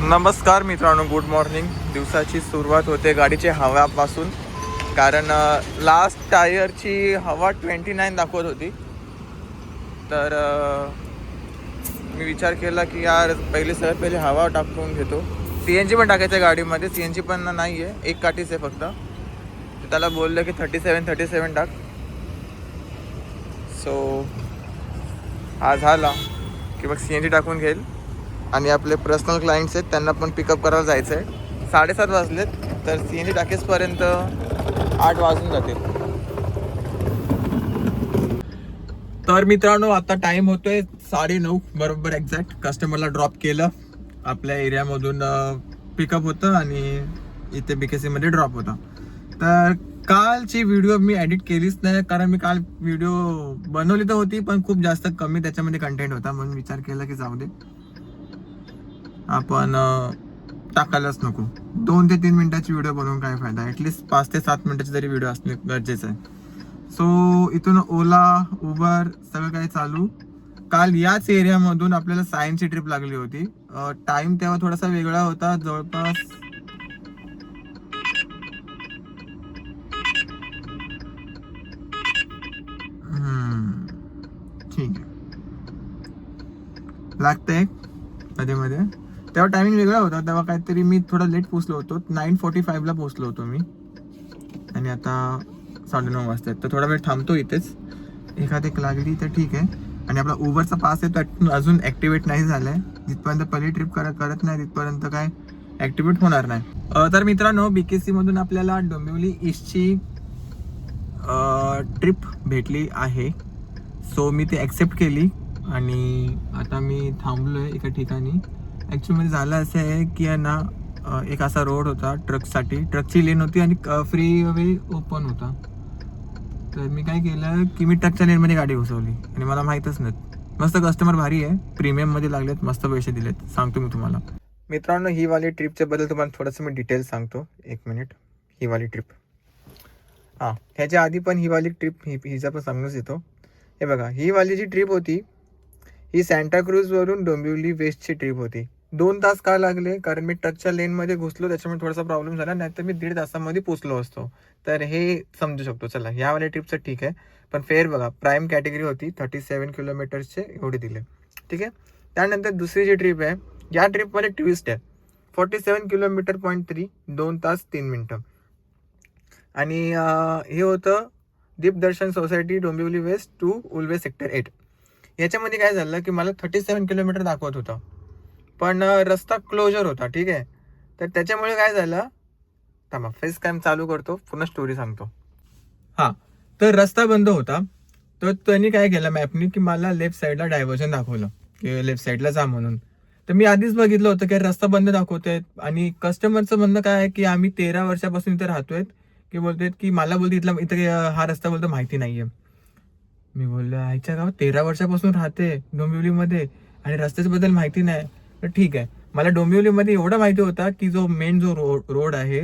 नमस्कार मित्रांनो good morning दिवसाची सुरुवात होते गाडीच्या हव्यापासून कारण लास्ट टायरची हवा ट्वेंटी नाईन दाखवत होती. तर मी विचार केला की यार पहिले सगळ्यात पहिले हवा टाकून घेतो. सी एन जी पण टाकायचं आहे गाडीमध्ये. सी एन जी पण नाही आहे एक काठीच आहे फक्त. त्याला बोललं की थर्टी सेवन थर्टी सेवन टाक. सो हा झाला. की मग सी एन जी टाकून घेईल. आणि आपले पर्सनल क्लायंट्स आहेत त्यांना पण पिकअप करायला जायचं आहे साडेसात वाजलेत तर सी एन जी टाकेसपर्यंत आठ वाजून जातील. तर मित्रांनो आता टाइम होतोय साडे नऊ बरोबर एक्झॅक्ट कस्टमरला ड्रॉप केलं. आपल्या एरियामधून पिकअप होतं आणि इथे बी के सीमध्ये ड्रॉप होता. तर कालची व्हिडिओ मी एडिट केलीच नाही कारण मी काल व्हिडिओ बनवली तर होती पण खूप जास्त कमी त्याच्यामध्ये कंटेंट होता म्हणून विचार केला की जाऊ दे. आपण टाकायलाच नको. दोन ते तीन मिनिटाची व्हिडिओ बनवून काय फायदा? ॲटलिस्ट पाच ते सात मिनिटाची तरी व्हिडिओ असणे गरजेचं आहे. सो इथून ओला उबर सगळं काही चालू. काल याच एरियामधून आपल्याला सायन्सची ट्रिप लागली होती. टाइम तेव्हा थोडासा वेगळा होता. जवळपास ठीक आहे. लागतंय. मध्ये मध्ये. तेव्हा टायमिंग वेगळा होता. तेव्हा काहीतरी मी थोडा लेट पोचलो होतो. नाईन फोर्टी फाईव्हला पोचलो होतो मी. आणि आता साडेनऊ वाजता तर थोडा वेळ थांबतो इथेच. एखादी लागली तर ठीक आहे. आणि आपला उबरचा पास आहे तर अजून ॲक्टिवेट नाही झालाय. जिथपर्यंत पहिली ट्रिप करत करत नाही तिथपर्यंत काय ॲक्टिवेट होणार नाही. तर मित्रांनो बी के सीमधून आपल्याला डोंबिवली ईस्टची ट्रिप भेटली आहे. सो मी ती ॲक्सेप्ट केली. आणि आता मी थांबलो आहे एका ठिकाणी. ॲक्च्युली म्हणजे झालं असं आहे की आहे ना एक असा रोड होता ट्रकसाठी ट्रकची लेन होती आणि फ्री वे ओपन होता. तर मी काय केलं की मी ट्रकच्या लेनमध्ये गाडी घुसवली. आणि मला माहीतच नाही. मस्त कस्टमर भारी आहे. प्रीमियममध्ये लागलेत मस्त पैसे दिलेत. सांगतो मी तुम्हाला. मित्रांनो ही वाली ट्रिपच्या बद्दल तुम्हाला थोडंसं मी डिटेल सांगतो. एक मिनिट ही वाली ट्रिप हां ह्याच्या आधी पण ही वाली ट्रिप ही हिचा पण सांगूनच येतो. हे बघा ही वाली जी ट्रिप होती ही सँटाक्रूजवरून डोंबिवली वेस्टची ट्रिप होती. दोन तास का लागले? कारण मी टचच्या लेनमध्ये घुसलो त्याच्यामुळे थोडासा प्रॉब्लेम झाला. नाही तर मी दीड तासामध्ये पोचलो असतो. तर हे समजू शकतो. चला यावाल्या ट्रिपचं ठीक आहे. पण फेअर बघा प्राईम कॅटेगरी होती. थर्टी सेवन किलोमीटर्सचे एवढे दिले. ठीक आहे? त्यानंतर दुसरी जी ट्रिप आहे या ट्रिपमध्ये ट्विस्ट आहे. Forty seven kilometre point three दोन तास तीन मिनटं. आणि हे होतं Deepdarshan society Dombivli west to Ulwe sector eight याच्यामध्ये काय झालं की मला थर्टी सेवन किलोमीटर दाखवत होतं. पण रस्ता क्लोजर होता ठीक आहे? तर त्याच्यामुळे काय झालं? थांबा फेस कॅम चालू करतो पुन्हा स्टोरी सांगतो. हां तर रस्ता बंद होता. तर त्यांनी काय केलं मॅपनी की मला लेफ्ट साईडला डायव्हर्जन दाखवलं की लेफ्ट साईडला जा म्हणून. तर मी आधीच बघितलं होतं की रस्ता बंद दाखवतोय आणि कस्टमरचं म्हणणं काय आहे की आम्ही तेरा वर्षापासून इथे राहतोय की बोलतोय की मला बोलते इथला इथे हा रस्ता बोलतो माहिती नाहीये. मी बोललो आईच्या गावात तेरा वर्षापासून राहते डोंबिवलीमध्ये आणि रस्त्याच्या बद्दल माहिती नाही. तर ठीक आहे. मला डोंबिवलीमध्ये एवढं माहिती होता की जो मेन जो रो रोड आहे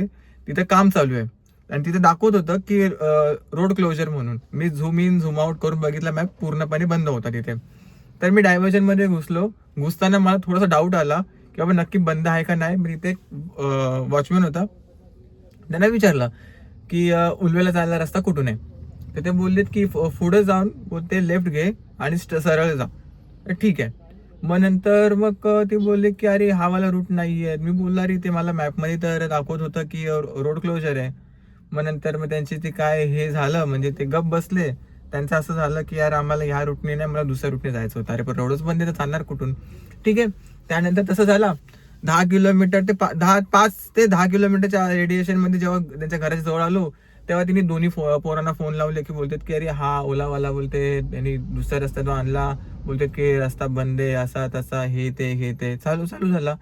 तिथं काम चालू आहे. आणि तिथे दाखवत होतं की रोड क्लोजर म्हणून. मी झूम इन झूम आउट करून बघितला मॅप पूर्णपणे बंद होता तिथे. तर मी डायव्हर्जनमध्ये घुसलो. घुसताना मला थोडासा डाऊट आला की बाबा नक्की बंद आहे का नाही. मी तिथे वॉचमॅन होता. त्यांना विचारलं की उलवेला जायला रस्ता कुठून आहे? तर ते बोललेत की पुढे जाऊन ते लेफ्ट घे आणि सरळ जा. ठीक आहे. मग नंतर मग ते बोलले की अरे हा मला रूट नाही आहे मी बोलला अरे ते मला मॅपमध्ये तर दाखवत होतं की रोड क्लोजर आहे. मग नंतर मग त्यांची ते काय हे झालं म्हणजे ते गप बसले. त्यांचं असं झालं की यार आम्हाला ह्या रूटने नाही मला दुसऱ्या रूटने जायचं होतं. अरे पण रोडच बंद तर चालणार कुठून? ठीक आहे. त्यानंतर तसं झालं. दहा किलोमीटर ते पा- दहा पाच ते दहा किलोमीटरच्या रेडिएशनमध्ये जेव्हा त्यांच्या घराच्या जवळ आलो तेव्हा तिने दोन्ही फो- पोरांना फोन लावले की बोलतात की अरे हा ओलावाला बोलते त्यांनी दुसऱ्या रस्त्यात आणला बोलतात की रस्ता बंद आहे असा तसा हे ते हे ते. चालू चालू झाला.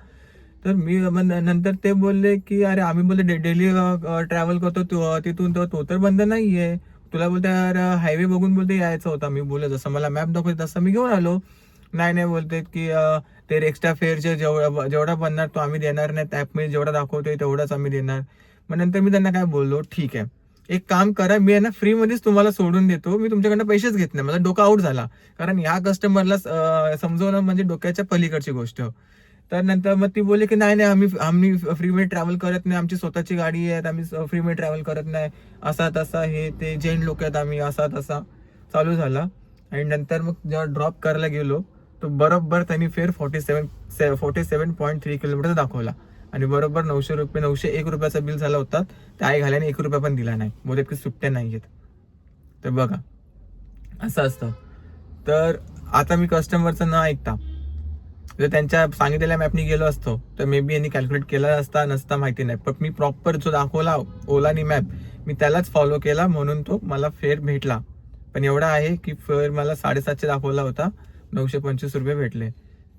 तर मी नंतर ते बोलले की अरे आम्ही बोलले डेली ट्रॅव्हल करतो तिथून तर तो तर बंद नाही आहे तुला बोलते यार हायवे बघून बोलते यायचं होता. मी बोलले जसं मला मॅप दाखवते तसं मी घेऊन आलो. नाही नाही बोलते की ते एक्स्ट्रा फेअरचे जेवढा जेवढा बनणार तो आम्ही देणार नाही. ॲपमध्ये जेवढा दाखवतोय तेवढाच आम्ही देणार. मग नंतर मी त्यांना काय बोललो ठीक आहे. एक काम करा मी आहे ना फ्रीमध्येच तुम्हाला सोडून देतो. मी तुमच्याकडनं पैसेच घेत नाही. माझा डोका आउट झाला. कारण ह्या कस्टमरला समजवणं म्हणजे डोक्याच्या पलीकडची गोष्ट. तर नंतर मग ती बोलली की नाही नाही आम्ही आम्ही फ्रीमध्ये ट्रॅव्हल करत नाही. आमची स्वतःची गाडी आहे. आम्ही फ्रीमध्ये ट्रॅव्हल करत नाही. असा तसा हे ते जैन लोक आहेत आम्ही. असा तसा. चालू झाला. आणि नंतर मग जेव्हा ड्रॉप करायला गेलो तो बरोबर त्यांनी फेर फोर्टी सेवन से forty seven point three kilometre दाखवला. आणि बरोबर नऊशे रुपये नऊशे एक रुपयाचा बिल झाला होता. त्या आई घाल्याने एक रुपया पण दिला नाही. बोलत की सुट्ट्या नाही आहेत. तर बघा असं असतं. तर आता मी कस्टमरचं न ऐकता जर त्यांच्या सांगितलेल्या मॅपनी गेलो असतो तर मे बी यांनी कॅल्क्युलेट केला असता नसता माहिती नाही. पण मी प्रॉपर जो दाखवला ओलानी मॅप मी त्यालाच फॉलो केला. म्हणून तो मला फेअर भेटला. पण एवढा आहे की फेअर मला साडेसातशे दाखवला होता. नऊशे पंचवीस रुपये भेटले.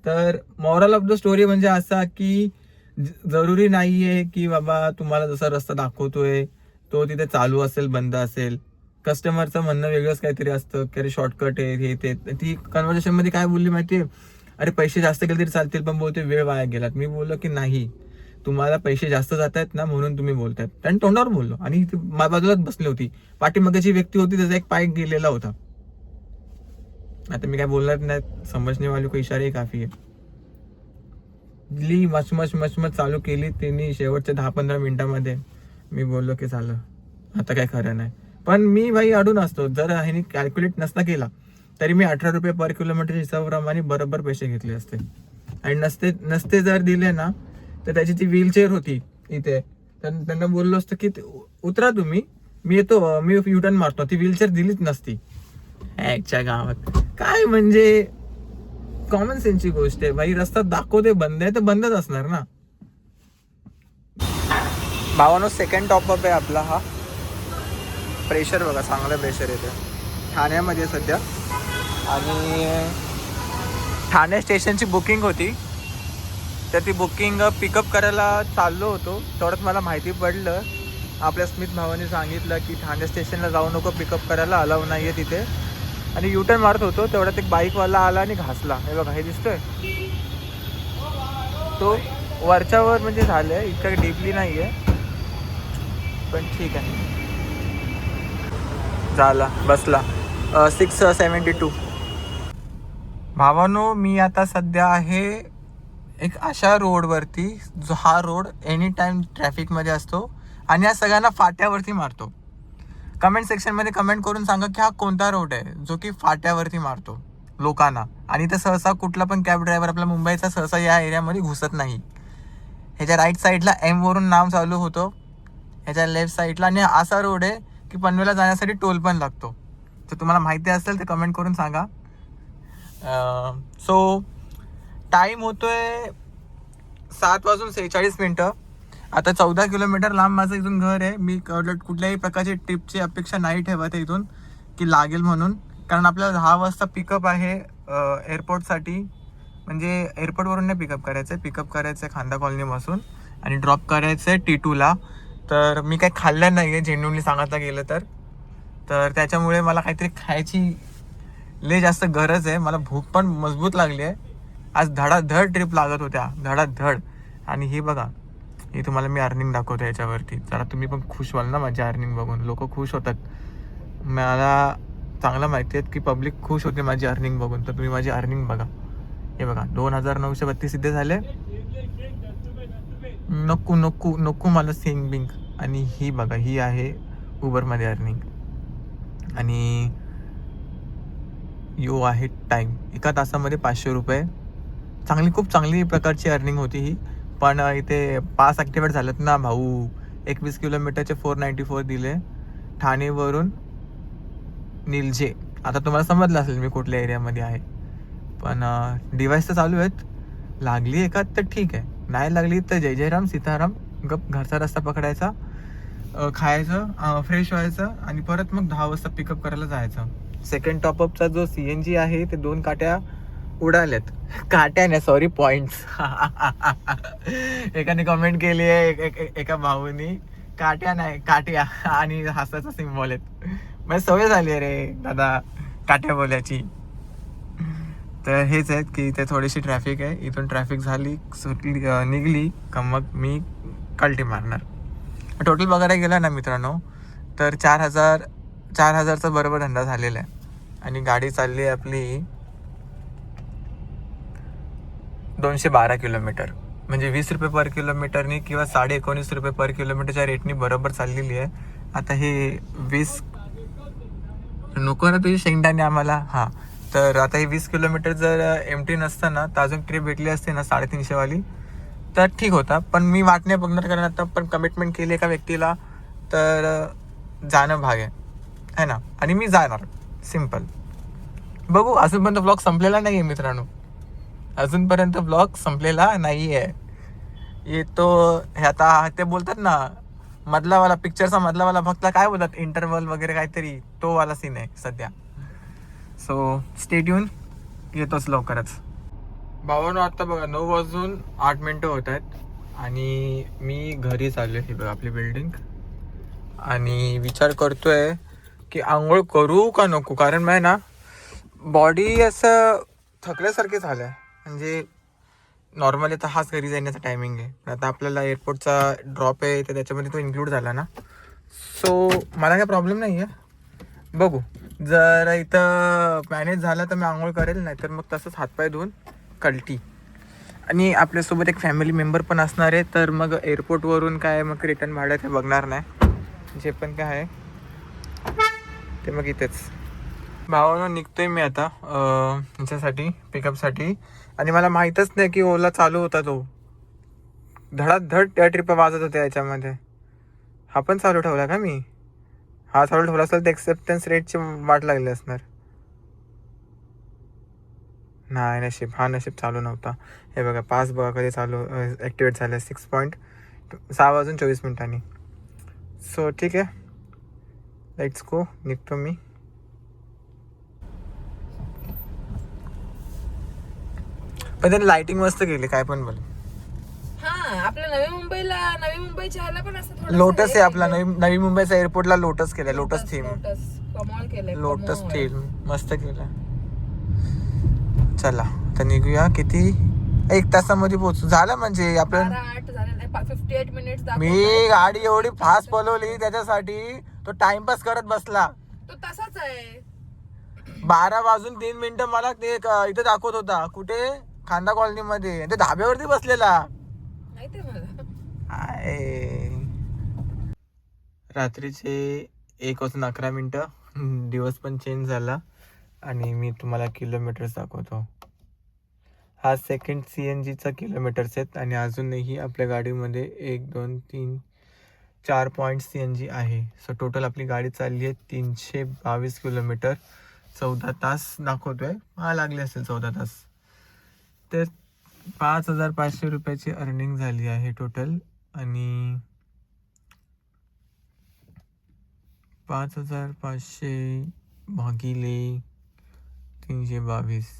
तर मॉरल ऑफ द स्टोरी म्हणजे असा की जरुरी नाही नाहीये की बाबा तुम्हाला जसा रस्ता दाखवतोय तो तिथे चालू असेल बंद असेल. कस्टमरचं म्हणणं वेगळंच काहीतरी असतं की अरे शॉर्टकट आहे हे ते. ती कन्व्हर्सेशनमध्ये काय बोलली माहिती आहे अरे पैसे जास्त गेले तरी चालतील पण बोलते वेळ वाया गेलात. मी बोललो की नाही. तुम्हाला पैसे जास्त जात आहेत ना म्हणून तुम्ही बोलतायत. आणि तोंडावर बोललो. आणि बाजूलाच बसली होती. पाठीमागाची व्यक्ती होती त्याचा एक पाय गेलेला होता. आता मी काय बोलणार नाही समजणेवाले को इशारे काफी आहे. ली मचमच मचमच चालू केली. त्यांनी शेवटच्या दहा पंधरा मिनिटामध्ये मी बोललो की झालं आता काय खरं नाही. पण मी भाई अडून असतो. जर ह्यानी कॅल्क्युलेट नसता केला तरी मी अठरा रुपये पर किलोमीटर हिसाबाप्रमाणे बरोबर पैसे घेतले असते. आणि नसते नसते जर दिले ना तर त्याची ती व्हीलचेअर होती इथे. तर त्यांना बोललो असतं की उतरा तुम्ही. मी येतो मी युटर्न मारतो. ती व्हीलचेअर दिलीच नसती. ह्याच्या गावात. काय म्हणजे कॉमन सेन्सची गोष्ट आहे. भाई रस्ता दाखवते बंद आहे तर बंदच असणार ना. भावानो सेकंड टॉपअप आहे आपला हा. प्रेशर बघा चांगलं प्रेशर येते ठाण्यामध्ये सध्या. आणि ठाणे स्टेशनची बुकिंग होती. तर ती बुकिंग पिकअप करायला चाललो होतो. तेवढ्यात मला माहिती पडलं. आपल्या स्मित भावाने सांगितलं की ठाणे स्टेशनला जाऊ नको पिकअप करायला अलाव नाही आहे तिथे. आणि युटर्न मारत होतो तेवढ्यात एक बाईकवाला आला आणि घासला. हे बघा हे दिसतोय? तो वरच्यावर म्हणजे झालंय इतकं डीपली नाही आहे पण ठीक आहे. झाला बसला. सिक्स सेवन्टी टू भावानो मी आता सध्या आहे एक अशा रोडवरती जो हा रोड एनी टाईम ट्रॅफिकमध्ये असतो आणि या सगळ्यांना फाट्यावरती मारतो. कमेंट सेक्शनमध्ये कमेंट करून सांगा की हा कोणता रोड आहे? जो की फाट्यावरती मारतो लोकांना. आणि ते सहसा कुठला पण कॅब ड्रायव्हर आपला मुंबईचा सहसा या एरियामध्ये घुसत नाही. ह्याच्या राईट साईडला एमवरून नाव चालू होतो. ह्याच्या लेफ्ट साईडला आणि असा रोड आहे की पनवेला जाण्यासाठी टोल पण लागतो. तर तुम्हाला माहिती असेल तर कमेंट करून सांगा. सो टाईम होतोय सात वाजून सेहेचाळीस मिनटं. आता चौदा किलोमीटर लांब माझं इथून घर आहे. मी कुठल्याही प्रकारची ट्रिपची अपेक्षा नाही ठेवत आहे इथून की लागेल म्हणून. कारण आपल्याला दहा वाजता पिकअप आहे एअरपोर्टसाठी म्हणजे एअरपोर्टवरून नाही पिकअप करायचं आहे पिकअप करायचं आहे खांदा कॉलनीपासून आणि ड्रॉप करायचं आहे टी टूला तर मी काही खाल्लं नाही आहे जेन्युनली सांगायला गेलं तर. तर त्याच्यामुळे मला काहीतरी खायची लय जास्त गरज आहे. मला भूक पण मजबूत लागली आहे. आज धडाधड ट्रिप लागत होत्या. धडाधड. आणि ही बघा हे तुम्हाला मी अर्निंग दाखवतो याच्यावरती. जरा तुम्ही पण खुश व्हाल ना माझी अर्निंग बघून. लोक खुश होतात. मला चांगलं माहिती आहे की पब्लिक खुश होते माझी अर्निंग बघून. तर तुम्ही माझी अर्निंग बघा. हे बघा दोन हजार नऊशे बत्तीस सिद्धे झाले. नको नको नको मला सेंग बिंग आणि ही बघा ही आहे उबरमध्ये अर्निंग आणि यो आहे टाईम एका तासामध्ये पाचशे रुपये. चांगली खूप चांगली प्रकारची अर्निंग होती ही. पण इथे पास ॲक्टिवेट झालेत ना भाऊ. एकवीस किलोमीटरचे फोर नाईन्टी फोर दिले. ठाणेवरून निलजे. आता तुम्हाला समजलं असेल मी कुठल्या एरियामध्ये आहे. पण डिवाईस तर चालू आहेत. लागली एखाद तर ठीक आहे. नाही लागली तर जय जयराम सीताराम गप घरचा रस्ता पकडायचा खायचं फ्रेश व्हायचं आणि परत मग दहा वाजता पिकअप करायला जायचं. सेकंड टॉपअपचा जो सी एन जी आहे ते दोन काट्या उडाल्यात. काट्या नाही सॉरी पॉइंट्स एकाने कमेंट केली आहे एक- एक- एका भाऊनी. काट्या नाही काट्या आणि हासाचा सिम्बॉल आहेत. म्हणजे सवय झाली आहे रे दादा काट्या बोलायची. तर हेच आहेत की इथे थोडीशी ट्रॅफिक आहे. इथून ट्रॅफिक झाली सुटली निघली. का मग मी कल्टी मारणार. टोटल बघायला गेला ना मित्रांनो तर चार हजार चार हजारचा बरोबर धंदा झालेला आहे. आणि गाडी चालली आहे आपली दोनशे बारा किलोमीटर. म्हणजे वीस रुपये पर किलोमीटरनी किंवा साडे एकोणीस रुपये पर किलोमीटरच्या रेटनी बरोबर चाललेली आहे. आता हे वीस नको ना तुझी शेंगदाणे आम्हाला? हां. तर आता हे वीस किलोमीटर जर एम टी नसताना तर अजून ट्रिप भेटली असते ना साडेतीनशेवाली? तर ठीक होता. पण मी वाट नाही बघणार कारण आता पण कमिटमेंट केली एका व्यक्तीला तर जाणं भाग आहे. है ना? आणि मी जाणार. सिंपल बघू अजूनपर्यंत ब्लॉग संपलेला नाही आहे मित्रांनो. अजूनपर्यंत ब्लॉग संपलेला नाही आहे येतो हे आता ते बोलतात ना मधलावाला पिक्चरचा मधलावाला फक्त काय बोलतात? इंटरवल वगैरे काहीतरी तो वाला सीन आहे सध्या. सो स्टेड्यून येतोच लवकरच. भावानं आत्ता बघा नऊ वाजून आठ मिनटं होत आहेत. आणि मी घरी चाललो ही बघा आपली बिल्डिंग आणि विचार करतोय की आंघोळ करू का नको? कारण मी ना बॉडी असं थकल्यासारखी झालं आहे म्हणजे नॉर्मली तर हाच घरी जाण्याचा टायमिंग आहे. पण आता आपल्याला एअरपोर्टचा ड्रॉप आहे तर त्याच्यामध्ये तो इन्क्लूड झाला ना. सो मला काही प्रॉब्लेम नाही आहे बघू. जर इथं मॅनेज झालं तर मी आंघोळ करेल नाही तर मग तसंच हातपाय धुवून कल्टी. आणि आपल्यासोबत एक फॅमिली मेंबर पण असणार आहे तर मग एअरपोर्टवरून काय मग रिटर्न भाडं ते बघणार नाही. जे पण काय आहे ते मग इथेच. भावानं निघतोय मी आता ह्याच्यासाठी पिकअपसाठी आणि मला माहीतच नाही की ओला चालू होता तो. धडाधड त्या ट्रिप वाजत होत्या याच्यामध्ये. हा पण चालू ठेवला का मी? हा चालू ठेवला असेल तर एक्सेप्टन्स रेटची वाट लागली असणार. नाही नशीब. हा नशीब चालू नव्हता. हे बघा पाच बघा कधी चालू ॲक्टिवेट झालं. सिक्स पॉईंट सहा वाजून चोवीस मिनिटांनी. सो ठीक आहे. लेट्स गो निघतो मी. पण त्यांनी लाइटिंग मस्त केली काय पण बोल. हा आपल्या नवी मुंबईला नवी मुंबईच्या ह्याला पण असं थोडंसं लोटस हे आहे आपला. नवी नवी मुंबईचा एअरपोर्टला लोटस केलाय लोटस थीम लोटस कमळ केलंय लोटस कमळ. थीम मस्त केलाय. चला तर निघूया किती? एक तासामध्ये पोहोचू. झालं म्हणजे आपण बारा आठ झालेलं आहे फिफ्टी एट मिनिट्स मी गाडी एवढी फास्ट पलवली त्याच्यासाठी तो टाइमपास करत बसला. तो तसाच आहे. बारा वाजून तीन मिनिटं मला ते क- इथे दाखवत होता. कुठे? खांदा कॉलनी मध्ये ते धाब्यावरती बसलेला. रात्रीचे एक वाजून अकरा मिनटं. दिवस पण चेंज झाला. आणि मी तुम्हाला किलोमीटर्स दाखवतो. हा सेकंड सी एन जीचा किलोमीटर्स आहेत. आणि अजूनही आपल्या गाडीमध्ये एक दोन तीन चार पॉईंट सी एन जी आहे. सो टोटल आपली गाडी चालली आहे तीनशे बावीस किलोमीटर चौदा तास दाखवतोय. हा लागले असेल चौदा तास. तर पाच हजार पाचशे रुपयाची अर्निंग झाली आहे टोटल आणि पाच हजार पाचशे भागिले तीनशे बावीस.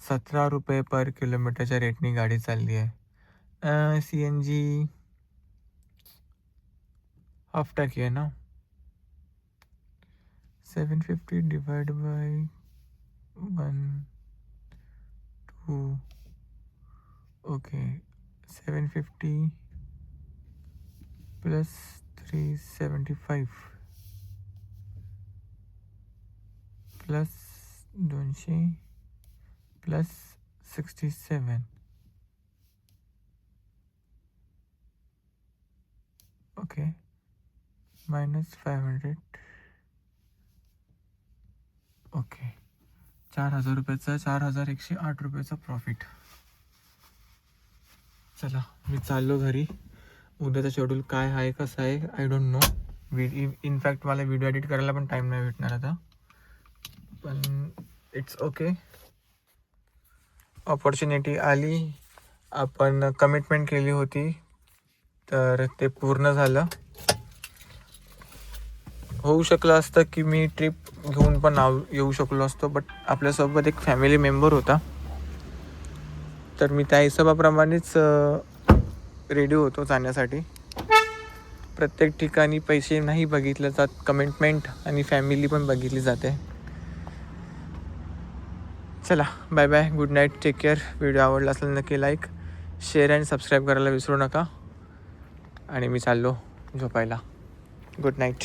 सतरा रुपये पर किलोमीटरच्या रेटनी गाडी चालली आहे. सी एन जी हाफ टाकी आहे ना? Seven fifty divide by one two okay. 750 plus 375 plus don't doonshee plus 67 okay. Minus 500 okay. चार हजार रुपयाचा चार हजार एकशे आठ रुपयाचा प्रॉफिट चला मी चाललो घरी. उद्याचा शेड्यूल काय आहे कसं आहे I don't know video in fact मला व्हिडिओ एडिट करायला पण टाईम नाही भेटणार आता. पण इट्स ओके ऑपॉर्च्युनिटी आली. आपण कमिटमेंट केली होती. तर ते पूर्ण झालं. होऊ शकलं असतं की मी ट्रिप घेऊन पण आव येऊ शकलो असतो बट आपल्यासोबत एक फॅमिली मेंबर होता. तर मी त्या हिशोबाप्रमाणेच रेडी होतो जाण्यासाठी. प्रत्येक ठिकाणी पैसे नाही बघितले जात कमिटमेंट आणि फॅमिली पण बघितली जाते. चला bye bye good night take care video आवडला असेल नक्की लाईक शेअर अँड सबस्क्राईब करायला विसरू नका. आणि मी चाललो झोपायला. Good night